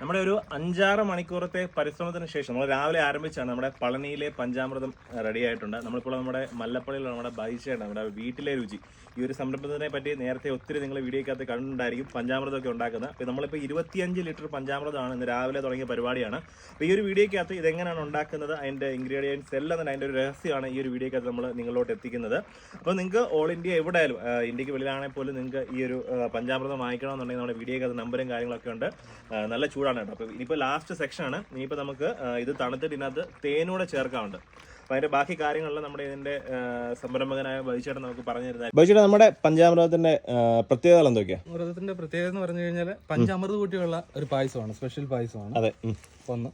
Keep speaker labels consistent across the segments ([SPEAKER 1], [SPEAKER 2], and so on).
[SPEAKER 1] നമ്മുടെ ഒരു അഞ്ചാറ് മണിക്കൂറത്തെ പരിശ്രമത്തിന് ശേഷം നമ്മൾ രാവിലെ ആരംഭിച്ചാണ് നമ്മുടെ പളനിയിലെ പഞ്ചാമൃതം റെഡി ആയിട്ടുണ്ട്. നമ്മളിപ്പോൾ നമ്മുടെ മല്ലപ്പള്ളിയിലുള്ള നമ്മുടെ ബൈച്ചയാണ് നമ്മുടെ വീട്ടിലെ രുചി. ഈ ഒരു സംരംഭത്തിനെ പറ്റി നേരത്തെ ഒത്തിരി നിങ്ങൾ വീഡിയോക്കകത്ത് കണ്ടിട്ടുണ്ടായിരിക്കും പഞ്ചാമൃതമൊക്കെ ഉണ്ടാക്കുന്നത്. അപ്പോൾ നമ്മളിപ്പോൾ ഇരുപത്തിയഞ്ച് ലിറ്റർ പഞ്ചാമൃതമാണ് ഇന്ന് രാവിലെ തുടങ്ങിയ പരിപാടിയാണ്. അപ്പോൾ ഈ ഒരു വീഡിയോക്കകത്ത് ഇതെങ്ങനെയാണ് ഉണ്ടാക്കുന്നത് അതിന്റെ ഇൻഗ്രീഡിയൻസ് എല്ലാം തന്നെ അതിന്റെ ഒരു രഹസ്യമാണ് ഈ ഒരു വീഡിയോക്കകത്ത് നമ്മൾ നിങ്ങളോട്ട് എത്തിക്കുന്നത്. അപ്പോൾ നിങ്ങൾക്ക് ഓൾ ഇന്ത്യ എവിടെയായാലും ഇന്ത്യയ്ക്ക് വെളിയിലാണെങ്കിൽ പോലും നിങ്ങൾക്ക് ഈ ഒരു പഞ്ചാമൃതം വാങ്ങിക്കണമെന്നുണ്ടെങ്കിൽ നമ്മുടെ വീഡിയോക്കകത്ത് നമ്പറും കാര്യങ്ങളൊക്കെ ഉണ്ട്. നല്ല നല്ല ചൂടാണ് കേട്ടോ. അപ്പോൾ ഇനിയിപ്പോൾ ലാസ്റ്റ് സെക്ഷനാണ് ഇനിയിപ്പോൾ നമുക്ക് ഇത് തണുത്തിട്ട് ഇതിനകത്ത് തേനൂടെ ചേർക്കാറുണ്ട് അപ്പോൾ അതിന്റെ ബാക്കി കാര്യങ്ങളെല്ലാം നമ്മുടെ ഇതിന്റെ സംരംഭകനായ ബൈച്ചേട്ടൻ നമുക്ക് പറഞ്ഞു തരുന്നത് ബൈച്ചേട്ടൻ നമ്മുടെ പഞ്ചാമൃതത്തിന്റെ പ്രത്യേകത എന്തൊക്കെയാ
[SPEAKER 2] അമൃതത്തിന്റെ പ്രത്യേകത എന്ന് പറഞ്ഞു കഴിഞ്ഞാൽ പഞ്ചാമൃത കൂട്ടിയുള്ള ഒരു പായസമാണ് സ്പെഷ്യൽ പായസമാണ്.
[SPEAKER 1] അതെ
[SPEAKER 2] ഒന്ന്.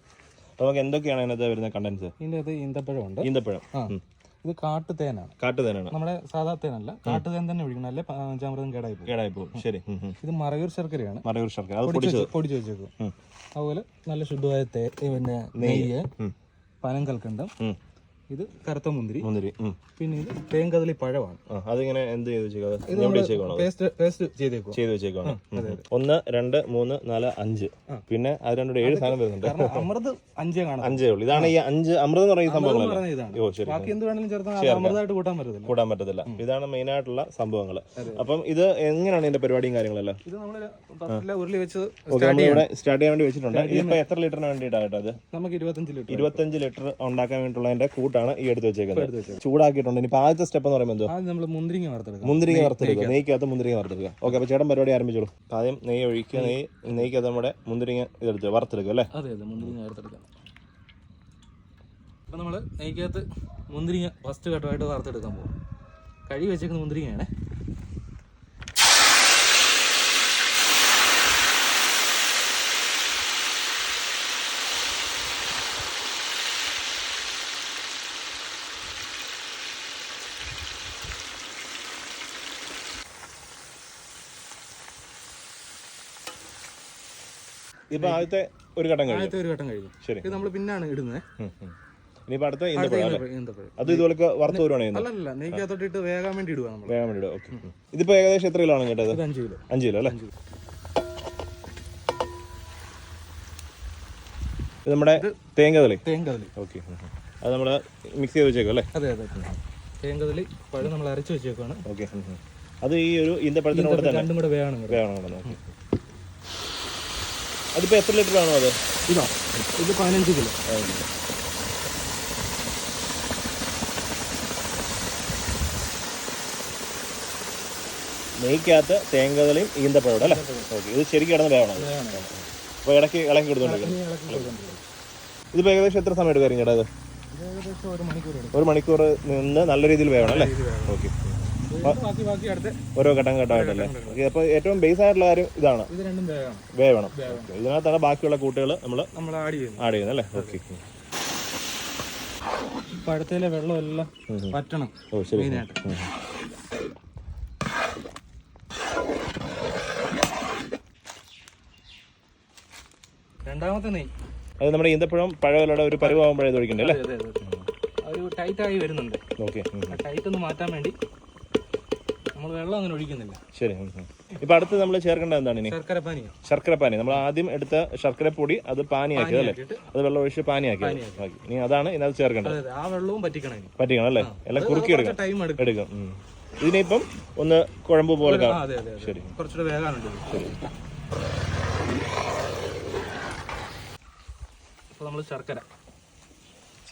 [SPEAKER 1] നമുക്ക് എന്തൊക്കെയാണ് അതിനകത്ത് വരുന്ന കണ്ടൻസ്
[SPEAKER 2] ഇതിന്റെ അത് ഈന്തപ്പഴമുണ്ട്
[SPEAKER 1] ഈന്തപ്പഴം.
[SPEAKER 2] ആ. ഇത് കാട്ടുതേനാണ്.
[SPEAKER 1] കാട്ടുതേനാണ്.
[SPEAKER 2] നമ്മുടെ സാധാ തേനല്ല കാട്ടുതേൻ തന്നെ ഒഴിക്കണം. അല്ലെ? പഞ്ചാമൃതം കേടായി പോകും.
[SPEAKER 1] കേടായി പോകും. ശരി.
[SPEAKER 2] ഇത് മറയൂർ ശർക്കരയാണ്.
[SPEAKER 1] മറയൂർ ശർക്കര. അത്
[SPEAKER 2] പൊടിച്ച് വെച്ചേക്കും. അതുപോലെ നല്ല ശുദ്ധമായ തേ പിന്നെ നെയ്യ്. പനം കൽക്കണ്ടം. ഇത് കറുത്ത മുന്തിരി.
[SPEAKER 1] മുന്തിരി
[SPEAKER 2] പിന്നെ ഇത് തേങ്കതലി പഴമാണ്.
[SPEAKER 1] അതിങ്ങനെ എന്ത് ചെയ്ത് വെച്ചേക്കാണോ
[SPEAKER 2] പേസ്റ്റ് പേസ്റ്റ് ചെയ്തേക്കും
[SPEAKER 1] ചെയ്ത് വെച്ചേക്കാണ് ഒന്ന് രണ്ട് മൂന്ന് നാല് അഞ്ച്. പിന്നെ അത് രണ്ടു ഏഴ് സാധനം വരുന്നുണ്ട്.
[SPEAKER 2] അമൃത് അഞ്ചേ കാണാം
[SPEAKER 1] അഞ്ചേ ഉള്ളൂ. ഇതാണ് ഈ അഞ്ച് അമൃത് എന്ന് പറയുന്ന സംഭവങ്ങളല്ല
[SPEAKER 2] ബാക്കി എന്ത് വേണമെങ്കിലും ചേർത്താൽ അമൃതമായിട്ട് കൂട്ടാൻ പറ്റത്തില്ല.
[SPEAKER 1] കൂടാൻ പറ്റത്തില്ല. ഇതാണ് മെയിൻ ആയിട്ടുള്ള സംഭവങ്ങൾ അപ്പം ഇത് എങ്ങനെയാണ് ഇതിന്റെ പരിപാടിയും കാര്യങ്ങളെല്ലാം?
[SPEAKER 2] ഇത് നമ്മൾ ഉരുളി വെച്ച്
[SPEAKER 1] സ്റ്റാർട്ട് ചെയ്യാൻ വേണ്ടി വെച്ചിട്ടുണ്ട്. ഇതിപ്പോ എത്ര ലിറ്ററിന് വേണ്ടിയിട്ടാണ് കേട്ടോ അത്
[SPEAKER 2] നമുക്ക് ഇരുപത്തഞ്ച് ലിറ്റർ
[SPEAKER 1] ഇരുപത്തഞ്ച് ലിറ്റർ ഉണ്ടാക്കാൻ വേണ്ടിയിട്ടുള്ളതിന്റെ കൂട്ടാണ് ഈ എടുത്ത് വെച്ചേക്കുന്നത്. ചൂടാക്കിയിട്ടുണ്ട്. ഇനി ആദ്യത്തെ സ്റ്റെപ്പ് എന്ന് പറയുമ്പോൾ എന്തോ
[SPEAKER 2] നമ്മൾ മുന്തിരിങ്ങ വറുത്തെടുക്കുക
[SPEAKER 1] മുന്തിരിങ്ങ വറുത്തെടുക്കുക. നെയ്ക്കകത്ത്. മുന്തിരിങ്ങ വറുത്തെടുക്കുക. ഓക്കെ അപ്പോൾ ചേട്ടൻ പരിപാടി ആരംഭിച്ചോളൂ. ആദ്യം നെയ്യ് ഒഴിക്കുക. നെയ്യ് നെയ്ക്കകത്ത് നമ്മുടെ മുന്തിരിങ്ങ ഇതെടുത്ത് വറുത്തെടുക്കുക അല്ലേ?
[SPEAKER 2] അതെ അതെ മുന്തിരിങ്ങ വറുത്തെടുക്കുക അപ്പോൾ നമ്മൾ നെയ്ക്കകത്ത് മുന്തിരിങ്ങ ഫസ്റ്റ് ഘട്ടമായിട്ട് വറുത്തെടുക്കാൻ പോകും കഴുകി വെച്ചേക്കുന്ന മുന്തിരിങ്ങയാണ്.
[SPEAKER 1] ഇപ്പൊ ആദ്യത്തെ ഒരു ഘട്ടം കഴിഞ്ഞു.
[SPEAKER 2] ആദ്യത്തെ ഒരു ഘട്ടം കഴിഞ്ഞു.
[SPEAKER 1] ശരി.
[SPEAKER 2] ഇത് നമ്മൾ പിന്നാണ് ഇടുന്നത്.
[SPEAKER 1] ഇനിയിപ്പോ അടുത്ത ഈന്തപ്പഴം അല്ലേ?
[SPEAKER 2] ഈന്തപ്പഴം
[SPEAKER 1] അത് ഇതുപോലെ വറുത്ത് വരുവാണ് ചെയ്യുന്നത്?
[SPEAKER 2] അല്ലല്ല നെയ്ക്കകത്തോട്ട് ഇട്ട് വേകാൻ വേണ്ടി ഇടുക നമ്മൾ
[SPEAKER 1] വേഗം വേണ്ടി ഓക്കെ. ഇതിപ്പോ ഏകദേശം എത്ര കിലോ ആണ് കേട്ടത്?
[SPEAKER 2] ഇത് അഞ്ച് കിലോ.
[SPEAKER 1] അഞ്ച് കിലോ അല്ലേ? ഇത് നമ്മുടെ തേങ്ങതളി
[SPEAKER 2] തേങ്കതലി
[SPEAKER 1] ഓക്കെ. അത് നമ്മൾ മിക്സ് ചെയ്ത് വെച്ചേക്കും അല്ലേ?
[SPEAKER 2] അതെ അതെ. തേങ്കതലി പഴം നമ്മൾ അരച്ചു വെച്ചേക്കാണ്
[SPEAKER 1] ഓക്കെ. അത് ഈ ഒരു ഈന്തപ്പഴത്തിനോട് തന്നെ
[SPEAKER 2] രണ്ടും കൂടെ വേണം ഇടുക.
[SPEAKER 1] വേണം ഓക്കെ. അതിപ്പോ എത്ര ലിറ്റർ ആണോ അത്?
[SPEAKER 2] ഇതാ ഇത് പതിനഞ്ച് കിലോ.
[SPEAKER 1] നെയ്ക്കകത്ത് തേങ്ങതളിയും ഈന്തപ്പഴം അല്ലേ? ഓക്കെ ഇത് ശരിക്കും കിടന്ന് വേണം
[SPEAKER 2] അപ്പൊ
[SPEAKER 1] അപ്പോൾ ഇടയ്ക്ക് ഇളക്കി കൊടുത്തോണ്ടിരിക്കും
[SPEAKER 2] ഇതിപ്പോ
[SPEAKER 1] ഇതിപ്പോൾ ഏകദേശം എത്ര സമയം ചേട്ടാ ഇത്
[SPEAKER 2] എടുക്കും.
[SPEAKER 1] ഒരു മണിക്കൂർ നിന്ന് നല്ല രീതിയിൽ വേണം അല്ലേ? ഓക്കെ. ഓരോ ഘട്ടം ഘട്ടമായിട്ടല്ലേ? അപ്പൊ ഏറ്റവും ബേസ് ആയിട്ടുള്ള കാര്യം ഇതാണ്. വേവണം. ഇതിനകത്താണ് ബാക്കിയുള്ള കൂട്ടുകൾ നമ്മൾ
[SPEAKER 2] ആഡ് ചെയ്യുന്നു
[SPEAKER 1] ആഡ് ചെയ്യുന്നത് അല്ലേ? ഓക്കെ.
[SPEAKER 2] പഴത്തിലെ വെള്ളം എല്ലാം പറ്റണം
[SPEAKER 1] ഓ ശരി.
[SPEAKER 2] രണ്ടാമത്തെ നെയ്.
[SPEAKER 1] അത് നമ്മുടെ ഈന്തപ്പഴം പഴവലയുടെ ഒരു പരിവാകുമ്പോഴേ ഒഴിക്കണ്ടേ അല്ലേ?
[SPEAKER 2] ഒരു ടൈറ്റ് ആയി വരുന്നുണ്ട്.
[SPEAKER 1] ഓക്കെ
[SPEAKER 2] ആ ടൈറ്റ് ഒന്ന് മാറ്റാൻ വേണ്ടി നമ്മൾ വെള്ളം അങ്ങനെ ഒഴിക്കുന്നില്ല.
[SPEAKER 1] ശരി ഇപ്പൊ അടുത്ത് നമ്മൾ ചേർക്കേണ്ടത് എന്താണ് ഇനി?
[SPEAKER 2] ശർക്കര പാനി
[SPEAKER 1] ശർക്കര പാനി നമ്മൾ ആദ്യം എടുത്ത ശർക്കര പൊടി അത് പാനിയാക്കിയത് അല്ലേ? അത് വെള്ളം ഒഴിച്ച് പാനിയാക്കിയത്. ഇനി അതാണ് ഇതിനകത്ത് ചേർക്കേണ്ടത്.
[SPEAKER 2] ആ വെള്ളവും പറ്റിക്കണം
[SPEAKER 1] പറ്റിക്കണം അല്ലേ? എല്ലാം കുറുക്കി എടുക്കാം.
[SPEAKER 2] ടൈം എടുക്കും.
[SPEAKER 1] ഇതിനിപ്പം ഒന്ന് കുഴമ്പ് പോലെ ശരി.
[SPEAKER 2] കുറച്ചുകൂടെ വേഗാനുണ്ട്
[SPEAKER 1] ശരി.
[SPEAKER 2] അപ്പോൾ നമ്മൾ ശർക്കര.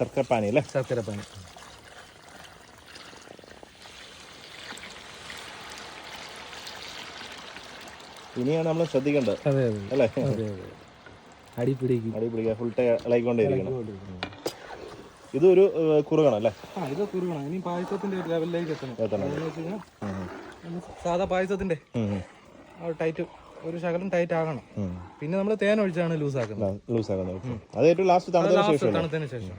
[SPEAKER 1] ശർക്കര പാനി അല്ലേ?
[SPEAKER 2] ശർക്കര പാനി.
[SPEAKER 1] ഇനിയാണ് നമ്മൾ ശ്രദ്ധിക്കേണ്ടത്.
[SPEAKER 2] അതെ അതെ.
[SPEAKER 1] അല്ലേ?
[SPEAKER 2] അടി പിടിക്കും.
[SPEAKER 1] അടി പിടിക്കുക ഫുൾ ടൈ ഇളകിക്കൊണ്ടേയിരിക്കണം. ഇതൊരു കുറുകണം അല്ലേ?
[SPEAKER 2] ആ ഇത് കുരുക്കണം ഇനി പായസത്തിന്റെ ഒരു ലെവലിലേക്ക് എത്തണം.
[SPEAKER 1] എത്തണം.
[SPEAKER 2] സാധാ പായസത്തിന്റെ ടൈറ്റ് ഒരു ശകലം ടൈറ്റ് ആകണം. പിന്നെ നമ്മൾ തേൻ ഒഴിച്ചാണ് ലൂസ് ആക്കുന്നത്.
[SPEAKER 1] ലൂസ് ആക്കുന്നത്. അത് ഏറ്റവും ലാസ്റ്റ് തണുത്തതിന് ശേഷം
[SPEAKER 2] തണുത്തതിന് ശേഷം.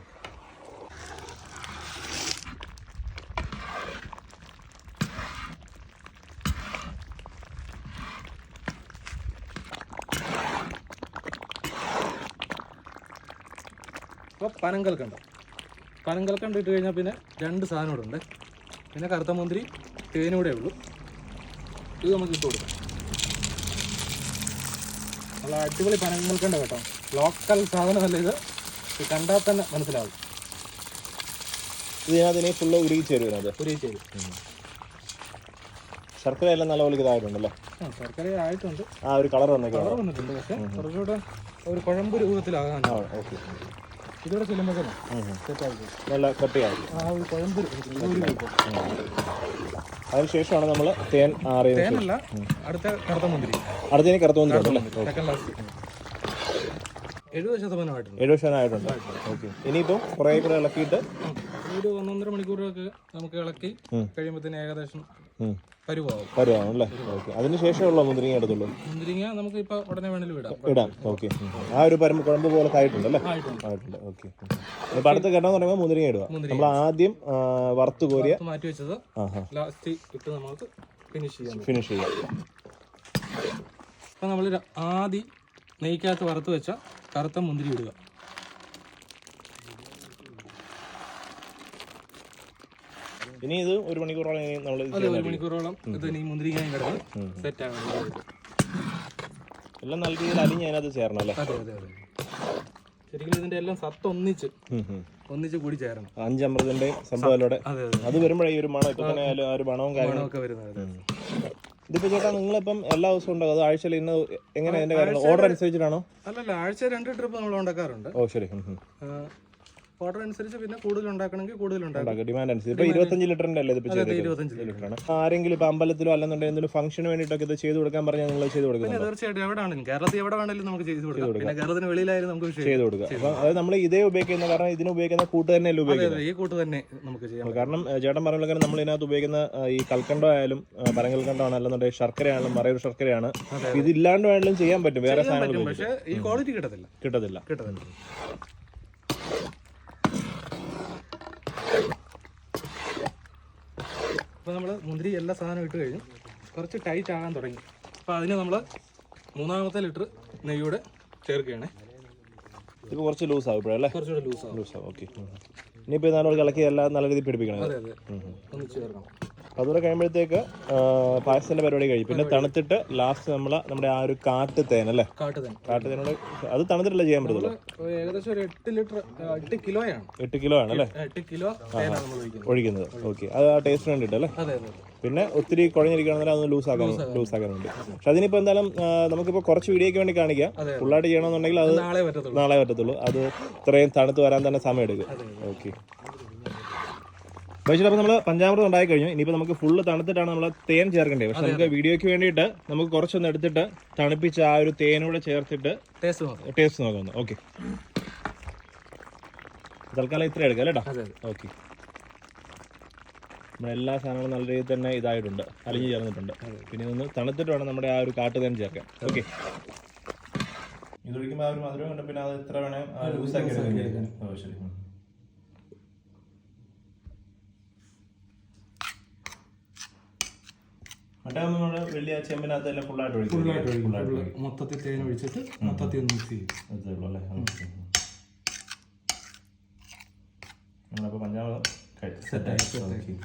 [SPEAKER 2] അപ്പോൾ പനങ്കൽക്കണ്ട പനങ്കൽക്കണ്ട ഇട്ട് കഴിഞ്ഞാൽ പിന്നെ രണ്ട് സാധനം ഇവിടെ ഉണ്ട്. പിന്നെ കറുത്ത മുന്തിരി തേനും കൂടെ ഉള്ളൂ. ഇത് നമുക്ക് ഇട്ട് കൊടുക്കാം. നല്ല അടിപൊളി പനങ്ങൾക്കുണ്ട് കേട്ടോ. ലോക്കൽ സാധനമല്ല ഇത്. ഇത് കണ്ടാൽ തന്നെ മനസ്സിലാവും.
[SPEAKER 1] ഇതിനകത്ത് ഇനി ഫുള്ള് ഉരുകി ചേരും അത്
[SPEAKER 2] ഒരു ചെയ്ത്
[SPEAKER 1] ശർക്കര എല്ലാം നല്ലപോലെ ഇതായിട്ടുണ്ടല്ലേ?
[SPEAKER 2] ആ ശർക്കര ആയിട്ടുണ്ട്.
[SPEAKER 1] ആ ഒരു കളർ വന്നേക്കാം
[SPEAKER 2] കളർ വന്നിട്ടുണ്ട് പക്ഷെ കുറച്ചുകൂടെ ഒരു കുഴമ്പ് രൂപത്തിലാകാൻ
[SPEAKER 1] ആ ഓക്കെ.
[SPEAKER 2] ഇതോടെ ചെല്ലുമ്പോൾ തന്നെ സെറ്റായി
[SPEAKER 1] നല്ല
[SPEAKER 2] ആ ഒരു കുഴമ്പ്
[SPEAKER 1] അതിനുശേഷമാണ് നമ്മൾ തേൻ ആറിയത് അടുത്ത
[SPEAKER 2] തേനല്ല അടുത്ത കറുത്ത മുന്തിരി.
[SPEAKER 1] അടുത്തതിന് കറുത്ത്
[SPEAKER 2] സെക്കൻഡ് ലാസ്റ്റ് എഴുപത് ശതമാനമായിട്ടുണ്ട്
[SPEAKER 1] എഴുപത് ശതമാനമായിട്ടുണ്ട് ഓക്കെ. ഇനിയിപ്പം കുറേ കൂടെ ഇളക്കിയിട്ട്
[SPEAKER 2] ഒരു ഒന്നൊന്നര മണിക്കൂറൊക്കെ നമുക്ക് ഇളക്കി
[SPEAKER 1] കഴിയുമ്പോ
[SPEAKER 2] കഴിയുമ്പോഴത്തേന് ഏകദേശം
[SPEAKER 1] ഉം,
[SPEAKER 2] പരുവാകും
[SPEAKER 1] അല്ലേ ഓക്കെ. അതിന് ശേഷമുള്ള മുന്തിരിങ്ങ എടുത്തുള്ളൂ
[SPEAKER 2] മുന്തിരിങ്ങ നമുക്ക് ഇപ്പൊ ഉടനെ വേണേലും ഇടാം.
[SPEAKER 1] ഇടാം. ഓക്കെ. ആ ഒരു പരമ്പ് കുഴമ്പ് പോലെ
[SPEAKER 2] ആയിട്ടുണ്ട്.
[SPEAKER 1] ആയിട്ടുണ്ട്. ഓക്കെ. ഇപ്പൊ അടുത്ത ഘട്ടം എന്ന് പറയുമ്പോൾ മുന്തിരിങ്ങ ഇടുക. നമ്മൾ ആദ്യം വറുത്ത് കോരിയ
[SPEAKER 2] മാറ്റി വെച്ചത് ലാസ്റ്റ് ഇട്ട് നമുക്ക് ഫിനിഷ് ചെയ്യാം.
[SPEAKER 1] ഫിനിഷ് ചെയ്യാം.
[SPEAKER 2] അപ്പൊ നമ്മൾ ആദ്യം നെയ്ക്കകത്ത് വറുത്ത് വെച്ച കറുത്ത മുന്തിരി ഇടുക.
[SPEAKER 1] ഇനി ഇത് ഒരു മണിക്കൂറോളം ഇനി നമ്മൾ
[SPEAKER 2] അത് ഒരു മണിക്കൂറോളം ഇത് ഈ മുന്തിരിങ്ങയും കിടന്ന് സെറ്റ് ആവണം
[SPEAKER 1] എല്ലാം നല്ല രീതിയിൽ അലിഞ്ഞ് അതിനകത്ത് ചേരണം അല്ലേ?
[SPEAKER 2] അതെ അതെ അതെ. ശരിക്കും ഇതിന്റെ എല്ലാം സത്ത് ഒന്നിച്ച്. ഒന്നിച്ച് കൂടി ചേരണം.
[SPEAKER 1] അഞ്ചമൃതിന്റെ സംഭവത്തിലൂടെ
[SPEAKER 2] അതെ
[SPEAKER 1] വരുമ്പോഴേ ഈ ഒരു മണം ഇപ്പൊ തന്നെ ആ ഒരു മണവും കാര്യങ്ങളും.
[SPEAKER 2] ഒക്കെ വരുന്നത്
[SPEAKER 1] ഇതിപ്പോ ചേട്ടാ നിങ്ങളിപ്പം എല്ലാ ദിവസവും ഉണ്ടാകും അത് ആഴ്ചയിൽ ഇന്ന് എങ്ങനെ അതിന്റെ കാര്യങ്ങൾ? ഓർഡർ അനുസരിച്ചിട്ടാണോ?
[SPEAKER 2] അല്ലല്ല ആഴ്ച രണ്ട് ട്രിപ്പ് നമ്മൾ ഉണ്ടാക്കാറുണ്ട്
[SPEAKER 1] ഓ ശരി.
[SPEAKER 2] ഓർഡർ അനുസരിച്ച് പിന്നെ കൂടുതൽ ഉണ്ടാക്കണമെങ്കിൽ കൂടുതൽ ഉണ്ടാക്കും.
[SPEAKER 1] ഡിമാൻഡ് അനുസരിച്ച്. ഇപ്പൊ ഇരുപത്തഞ്ച് ലിറ്ററിന്റെ അല്ലേ ചെയ്തേക്കുന്നത്?
[SPEAKER 2] ഇരുപത്തഞ്ച്
[SPEAKER 1] ലിറ്ററാണ് ആരെങ്കിലും ഇപ്പൊ അമ്പലത്തിലോ അല്ലെന്നുണ്ടെങ്കിൽ എന്തെങ്കിലും ഫംഗ്ഷന് വേണ്ടിയിട്ടൊക്കെ ഇത് ചെയ്തു കൊടുക്കാൻ പറഞ്ഞാൽ നിങ്ങൾ ചെയ്തു കൊടുക്കുക
[SPEAKER 2] തീർച്ചയായിട്ടും എവിടെ ആണെങ്കിലും കേരളത്തിൽ എവിടെ വേണമെങ്കിലും നമുക്ക് ചെയ്തു കൊടുക്കാം. പിന്നെ കേരളത്തിന് വെളിയിലായാലും നമുക്ക്
[SPEAKER 1] ചെയ്തു കൊടുക്കുക അപ്പൊ അത് നമ്മൾ ഇതേ ഉപയോഗിക്കുന്ന കാരണം ഇതിന് ഉപയോഗിക്കുന്ന കൂട്ട് തന്നെയല്ലേ ഉപയോഗിക്കുന്നത്?
[SPEAKER 2] ഈ കൂട്ട് തന്നെ നമുക്ക് ചെയ്യാം
[SPEAKER 1] കാരണം ചേട്ടൻ പറഞ്ഞ കാരണം നമ്മൾ ഇതിനകത്ത് ഉപയോഗിക്കുന്ന ഈ കൽക്കണ്ടോ ആയാലും പനങ്കൽക്കണ്ടോ ആണ് അല്ലെന്നുണ്ടെങ്കിൽ ശർക്കരയാണെങ്കിലും മറയൂർ ശർക്കരയാണ്. ഇതില്ലാണ്ട് വേണമെങ്കിലും ചെയ്യാൻ പറ്റും. വേറെ സാധനങ്ങൾ
[SPEAKER 2] പക്ഷെ ഈ ക്വാളിറ്റി കിട്ടത്തില്ല.
[SPEAKER 1] കിട്ടത്തില്ല.
[SPEAKER 2] കിട്ടത്തില്ല. അപ്പോൾ നമ്മൾ മുന്തിരി എല്ലാ സാധനവും ഇട്ട് കഴിഞ്ഞു. കുറച്ച് ടൈറ്റ് ആകാൻ തുടങ്ങി. അപ്പോൾ അതിന് നമ്മൾ മൂന്നാമത്തെ ലിറ്റർ നെയ്യൂടെ ചേർക്കുകയാണ്.
[SPEAKER 1] ഇത് കുറച്ച് ലൂസ് ആവും ഇപ്പോഴല്ലേ?
[SPEAKER 2] കുറച്ചുകൂടെ ലൂസ് ആവും.
[SPEAKER 1] ലൂസ് ആവും ഓക്കെ ഇനിയിപ്പോൾ നാളെ ഇളക്കി എല്ലാം നല്ല രീതിയിൽ പിടിപ്പിക്കണം.
[SPEAKER 2] അതെ അതെ. ഒന്ന് ചേർക്കണം.
[SPEAKER 1] അതുകൂടെ കഴിയുമ്പോഴത്തേക്ക് പായസത്തിന്റെ പരിപാടി കഴിയും. പിന്നെ തണുത്തിട്ട് ലാസ്റ്റ് നമ്മൾ നമ്മുടെ ആ ഒരു കാട്ട് തേൻ അല്ലേ
[SPEAKER 2] കാട്ട്
[SPEAKER 1] തേനോട് അത് തണുത്തിട്ടല്ലേ ചെയ്യാൻ പറ്റത്തുള്ളൂ?
[SPEAKER 2] അപ്പോൾ ഏകദേശം ഒരു എട്ട് ലിറ്റർ എട്ട് കിലോയാണ്.
[SPEAKER 1] എട്ട് കിലോ ആണ് അല്ലേ?
[SPEAKER 2] എട്ട് കിലോ ഒഴിക്കുന്നത്.
[SPEAKER 1] ഓക്കെ. അത് ആ ടേസ്റ്റ് വേണ്ടിട്ട് അല്ലേ? പിന്നെ ഒത്തിരി കുഴഞ്ഞിരിക്കുകയാണെങ്കിൽ അതൊന്ന് ലൂസ് ആക്കാൻ ലൂസ് ആക്കാൻ വേണ്ടി പക്ഷെ അതിനിപ്പോ എന്തായാലും നമുക്കിപ്പോ നമുക്കിപ്പോൾ കുറച്ച് വീഡിയോയ്ക്ക് വേണ്ടി കാണിക്കാം. ഫുള്ളായിട്ട് ചെയ്യണമെന്നുണ്ടെങ്കിൽ അത്
[SPEAKER 2] നാളെ പറ്റത്തുള്ളൂ.
[SPEAKER 1] അത് ഇത്രയും തണുത്ത് വരാൻ തന്നെ സമയം എടുക്കും ഓക്കെ. പക്ഷേ അപ്പോൾ നമ്മൾ പഞ്ചാമൃതം ഉണ്ടായി കഴിഞ്ഞു. ഇനിയിപ്പോൾ നമുക്ക് ഫുള്ള് തണുത്തിട്ടാണ് നമ്മൾ തേൻ ചേർക്കേണ്ടത്. പക്ഷെ നമുക്ക് വീഡിയോയ്ക്ക് വേണ്ടിയിട്ട് നമുക്ക് കുറച്ചൊന്ന് എടുത്തിട്ട് തണുപ്പിച്ച് ആ ഒരു തേനൂടെ ചേർത്തിട്ട്
[SPEAKER 2] ടേസ്റ്റ് നോക്കാം.
[SPEAKER 1] ടേസ്റ്റ് നോക്കാം. ഓക്കെ തൽക്കാലം ഇത്ര എടുക്കാം അല്ലേട്ടാ ഓക്കെ നമ്മുടെ എല്ലാ സാധനങ്ങളും നല്ല രീതിയിൽ തന്നെ ഇതായിട്ടുണ്ട്. അലിഞ്ഞു ചേർന്നിട്ടുണ്ട്. പിന്നെ ഒന്ന് തണുത്തിട്ട് വേണം നമ്മുടെ ആ ഒരു കാട്ട് തേൻ ചേർക്കാൻ ഓക്കെ ഇതൊഴിക്കുമ്പോൾ ആ ഒരു മധുരം കണ്ട് പിന്നെ അത് എത്ര വേണേ ലൂസാക്കി ശരി. മറ്റേ നമ്മൾ വലിയ ചെമ്പിനകത്ത് എല്ലാം ഫുള്ളായിട്ട് ഒഴിക്കും. ഫുള്ളായിട്ട് ഒഴിക്കും.
[SPEAKER 2] മൊത്തത്തിൽ തേൻ ഒഴിച്ചിട്ട് മൊത്തത്തിൽ ഒന്ന് മിക്സ് ചെയ്യും.
[SPEAKER 1] അതേ ഉള്ളൂ അല്ലേ ഓക്കെ നമ്മളപ്പോൾ പഞ്ചാബ് സെറ്റായി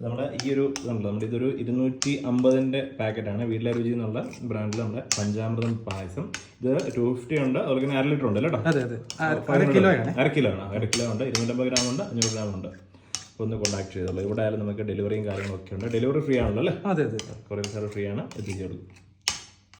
[SPEAKER 1] നമ്മുടെ ഈ ഒരു ഇതുണ്ടല്ലോ നമ്മുടെ ഇതൊരു ഇരുന്നൂറ്റി അമ്പതിന്റെ പാക്കറ്റാണ്. വീട്ടിലെ രുചി എന്നുള്ള ബ്രാൻഡിൽ നമ്മുടെ പഞ്ചാമൃതം പായസം. ഇത് ടു ഫിഫ്റ്റി ഉണ്ട് അതുപോലെ തന്നെ അര ലിറ്റർ ഉണ്ട് അല്ലേ
[SPEAKER 2] അതെ അര
[SPEAKER 1] കിലോ ആണ്. അര കിലോ ഉണ്ട് ഇരുന്നൂറ്റമ്പത് ഗ്രാം ഉണ്ട് അഞ്ഞൂറ് ഗ്രാം ഉണ്ട്. ഒന്ന് കോൺടാക്ട് ചെയ്തോളൂ. ഇവിടെ ആയാലും നമുക്ക് ഡെലിവറിയും കാര്യങ്ങളൊക്കെ ഉണ്ട്. ഡെലിവറി ഫ്രീ ആണല്ലോ അല്ലേ?
[SPEAKER 2] അതെ അതെ
[SPEAKER 1] കുറേ സാറ് ഫ്രീ ആണ്. എത്തിച്ചു കൊടുക്കും